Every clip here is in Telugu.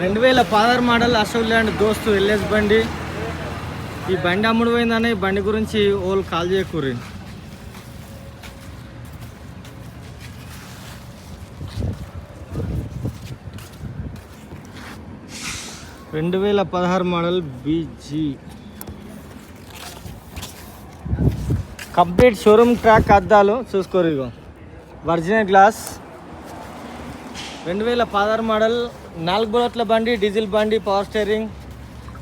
రెండు వేల పదహారు model Ashok Leyland Dost LS బండి. ఈ బండి అమ్ముడు పోయిందని బండి గురించి ఓళ్ళు కాల్ చేయకూరి రెండు వేల పదహారు model BG. Complete showroom track అద్దాలు చూసుకోరు ఇగో. వర్జినల్ గ్లాస్. రెండు వేల పదహారు మోడల్ నాలుగు బుల్లెట్ల బండి డీజిల్ బండి పవర్ స్టీరింగ్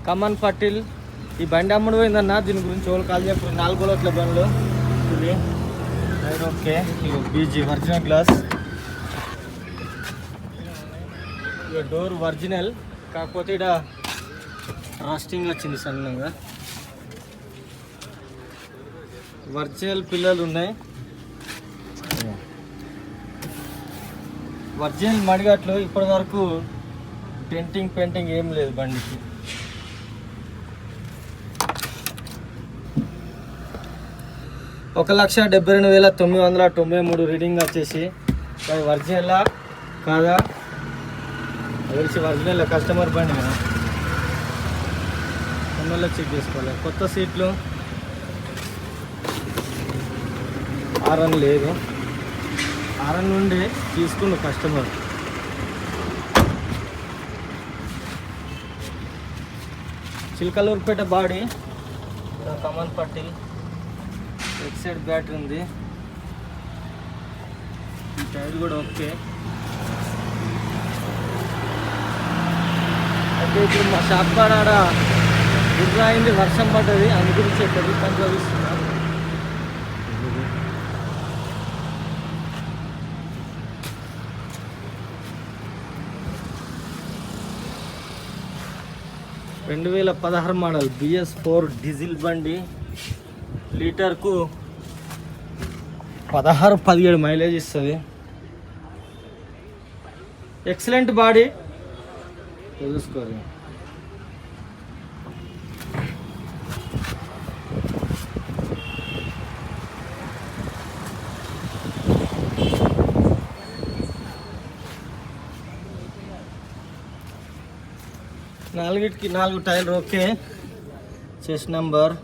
కమన్ పట్టిల్. ఈ బండి అమ్ముడు పోయిందన్న దీని గురించి వాళ్ళు కాల్ చెప్పారు నాలుగు బుల్లెట్ల బండ్లు. ఇది ఓకే ఇగో బీజీ ఒరిజినల్ గ్లాస్ డోర్ ఒరిజినల్ కాకపోతే ఇక్కడ రాస్టింగ్ వచ్చింది సన్నగా ఒరిజినల్ పిల్లలు ఉన్నాయి. ఒరిజినల్ మడిగట్లు ఇప్పటి వరకు పెయింటింగ్ పెయింటింగ్ ఏం లేదు బండికి. ఒక లక్ష డెబ్బై రెండు వేల తొమ్మిది వందల తొంభై మూడు రీడింగ్ వచ్చేసి మరి వర్జినలా కాదా? తెలిసి వర్జినల్ కస్టమర్ బండి కదా. తొమ్మిదిలో చెక్ చేసుకోవాలి. కొత్త సీట్లు ఆర్ఎన్ లేదు. ఆర్ఎన్ నుండి తీసుకున్న కస్టమర్. చిలకలూరుపేట బాడీ. కమన్ పట్టి లెఫ్ట్ సైడ్ బ్యాటరీ ఉంది. ఈ టైర్ కూడా ఓకే. అయితే ఇప్పుడు మా షాప్ కాడ ఆడ అయింది వర్షం పడ్డది అందు గురించి ఇక్కడ చూపిస్తున్నా రెండు వేల పదహారు మోడల్ బిఎస్ ఫోర్ డీజిల్ బండి. లీటర్కు పదహారు పదిహేడు మైలేజ్ ఇస్తుంది. Excellent body. చూసుకోరు నాలుగిటికి నాలుగు టైర్లు ఓకే. చెస్ నెంబర్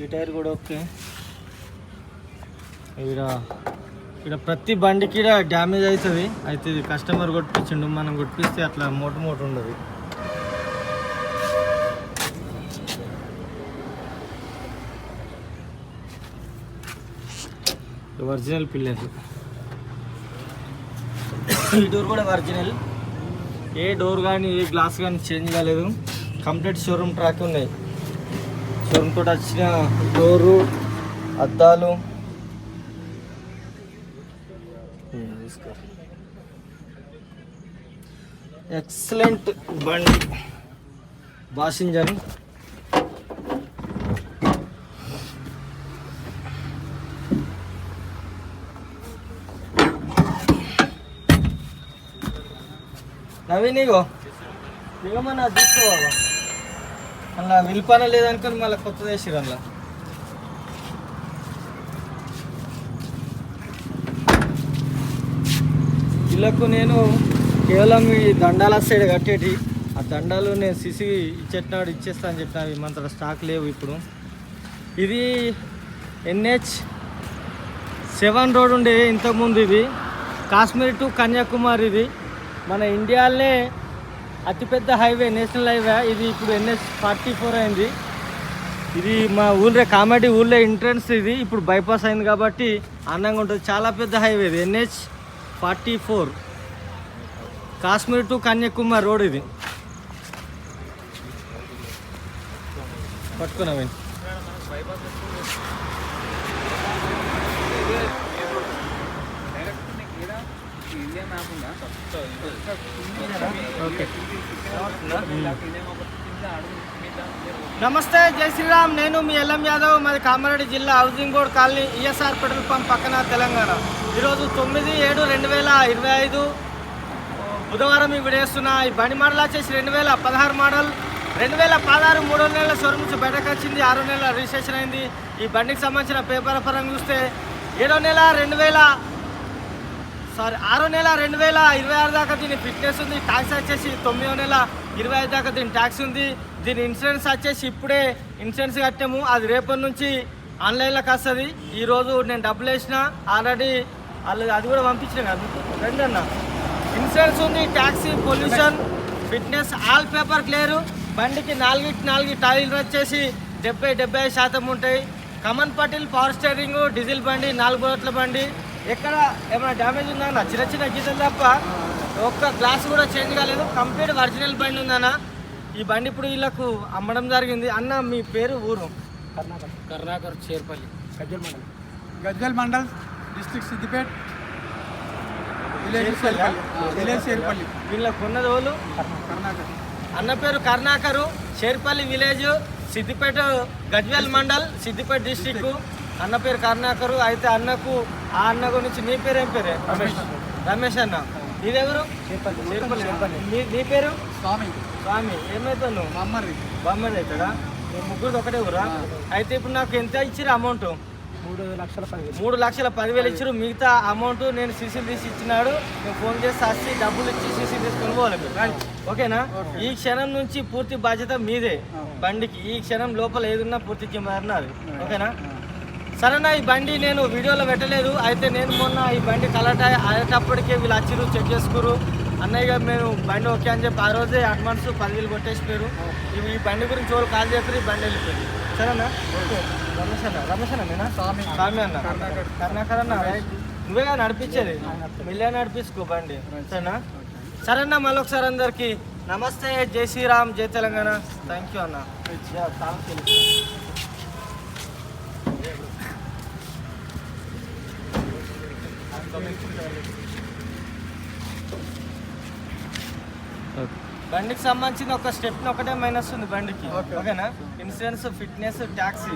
ఈ టైర్ కూడా ఓకే. ఇక్కడ ఇక్కడ ప్రతి బండికి డ్యామేజ్ అవుతుంది. అయితే ఇది కస్టమర్ కొట్టించిండు మనం కొట్టిస్తే అట్లా మోటు మోటు ఉండదు. ఒరిజినల్ పిల్లర్ ఈ డోర్ కూడా ఒరిజినల్ ఏ డోర్ కానీ ఏ గ్లాస్ కానీ చేంజ్ కాలేదు. కంప్లీట్ షోరూమ్ ట్రాక్ ఉన్నాయి. షోరూమ్ తోటి వచ్చిన డోరు అద్దాలు. ఎక్సలెంట్ బండి. బాసింజర్ నవీన్ ఇగో. చూసుకో అందులో అలా విలుపన లేదనుకొని మళ్ళీ కొత్త వేసిరు అలా ఇళ్ళకు నేను కేవలం ఈ దండాల సైడ్ కట్టేటి ఆ దండాలు నేను సిసి ఇచ్చేటప్పుడు ఇచ్చేస్తా అని చెప్పిన అవి స్టాక్ లేవు ఇప్పుడు. ఇది ఎన్హెచ్ సెవెన్ రోడ్ ఉండే ఇంతకుముందు ఇది. కాశ్మీర్ టు కన్యాకుమారి ఇది. మన ఇండియాలోనే అతిపెద్ద హైవే నేషనల్ హైవే. ఇది ఇప్పుడు ఎన్హెచ్ ఫార్టీ ఫోర్ అయింది. ఇది మా ఊళ్ళో కామెడీ ఊళ్ళో ఎంట్రన్స్ ఇది. ఇప్పుడు బైపాస్ అయింది కాబట్టి అందంగా ఉంటుంది. చాలా పెద్ద హైవే ఇది NH forty four. Kashmir to Kanyakumari road ఇది. పట్టుకున్నామే నమస్తే జై శ్రీరామ్. నేను మీ ఎల్ఎం యాదవ్. మాది కామారెడ్డి జిల్లా housing board colony ESR petrol pump పక్కన తెలంగాణ. ఈరోజు తొమ్మిది ఏడు రెండు వేల ఇరవై ఐదు. బుధవారం ఇవి విడేస్తున్న ఈ బండి మోడల్ వచ్చేసి రెండు వేల పదహారు మోడల్. రెండు వేల పదహారు మూడో నెలల షోరూమ్ నుంచి బయటకు వచ్చింది. ఆరో నెలల రిజిస్ట్రేషన్ అయింది. ఈ బండికి సంబంధించిన పేపర్ పరంగా చూస్తే ఏడో నెల రెండు వేల సారీ ఆరో నెల రెండు వేల ఇరవై ఆరు దాకా దీని ఫిట్నెస్ ఉంది. ట్యాక్స్ వచ్చేసి తొమ్మిదో నెల ఇరవై ఐదు దాకా దీని ట్యాక్స్ ఉంది. దీని ఇన్సూరెన్స్ వచ్చేసి ఇప్పుడే ఇన్సూరెన్స్ కట్టాము. అది రేపటి నుంచి ఆన్లైన్లోకి వస్తుంది. ఈరోజు నేను డబ్బులు వేసిన. ఆల్రెడీ వాళ్ళు అది కూడా పంపించిన కదా రండి అన్న. ఇన్సూరెన్స్ ఉంది taxi pollution fitness all paper clear బండికి నాలుగిటి నాలుగు టైర్లు వచ్చేసి డెబ్బై డెబ్బై శాతం ఉంటాయి. కమన్ పటిల్ పవర్ స్టేరింగ్ డీజిల్ బండి నాలుగు బోట్ల బండి. ఎక్కడ ఏమైనా డ్యామేజ్ ఉందా అన్న? చిన్న చిన్న గీతలు తప్ప ఒక్క గ్లాస్ కూడా చేంజ్ కాలేదు. కంప్లీట్ ఒరిజినల్ బండి ఉందన్న ఈ బండి ఇప్పుడు వీళ్ళకు అమ్మడం జరిగింది. అన్న మీ పేరు ఊరు? కర్ణాకర్. కర్ణాకర్ చేర్పల్లి. గజ్జల్ మండలం. Gajwel mandal district Siddipet village Cherpally? Cherpally. Village Cherpally. వీళ్ళకు ఉన్నది వాళ్ళు కర్ణాకర్. అన్న పేరు కర్ణాకరు. షేర్పల్లి విలేజ్ సిద్దిపేట గజ్వేల్ మండల్ సిద్దిపేట డిస్టిక్ అన్న పేరు కర్ణాకరు. అయితే అన్నకు ఆ అన్న గురించి మీ పేరు ఏం పేరే? రమేష్. అన్న. నీదెవరు నీ పేరు? స్వామి. స్వామి. ఏమవుతావు నువ్వు మమ్మరి బొమ్మది అవుతాడా ముగ్గురు ఒకటే ఊరా? అయితే ఇప్పుడు నాకు ఎంత ఇచ్చిరు అమౌంట్? మూడు లక్షల పదివేలు మూడు లక్షల పదివేలు ఇచ్చారు మిగతా అమౌంట్ నేను సీసీలు తీసి ఇచ్చినాడు. నేను ఫోన్ చేసి వచ్చి డబ్బులు ఇచ్చి సీసీ తీసుకొని పోవాలి. ఓకేనా? ఈ క్షణం నుంచి పూర్తి బాధ్యత మీదే. బండికి. ఈ క్షణం లోపల ఏదున్నా పూర్తి నాది ఓకేనా? సరేనా ఈ బండి నేను వీడియోలో పెట్టలేదు. అయితే నేను మొన్న ఈ బండి కలర్ అయ్యేటప్పటికే వీళ్ళు వచ్చిరు చెక్ చేసుకురు అన్నయ్య మేము బండి ఓకే అని చెప్పి ఆ రోజే అడ్వాన్స్ పదివేలు కొట్టేసిపోయారు. ఇవి ఈ బండి గురించి వాళ్ళు కాల్ చేస్తారు ఈ బండి వెళ్ళిపోయింది. సరేనా? రమేష్ అన్న రమేష్ అన్న నేనా? స్వామి స్వామి అన్న. కర్ణాకర్. అన్న రైట్. నువ్వేగా నడిపించేది. మిల్లే నడిపించుకో బండి. సరేనా? సరేనా మళ్ళొకసారి అందరికి నమస్తే. జై శ్రీరామ్ జై తెలంగాణ. థ్యాంక్ యూ అన్న బండికి సంబంధించిన ఒక స్టెప్ ఒకటే మైనస్ ఉంది బండికి. ఓకేనా? ఇన్సూరెన్స్ ఫిట్నెస్ ట్యాక్సీ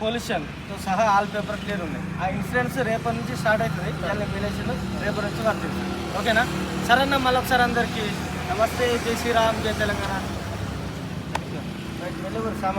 పొల్యూషన్తో సహా ఆల్ పేపర్ క్లియర్ ఉన్నాయి. ఆ ఇన్సూరెన్స్ రేపటి నుంచి స్టార్ట్ అవుతుంది. ఇవాళ విలేజ్లో రేపటి నుంచి వర్తింది ఓకేనా? సరే అన్న మళ్ళీ ఒకసారి అందరికీ నమస్తే. జై శ్రీరామ్ జై తెలంగాణ. సామాన్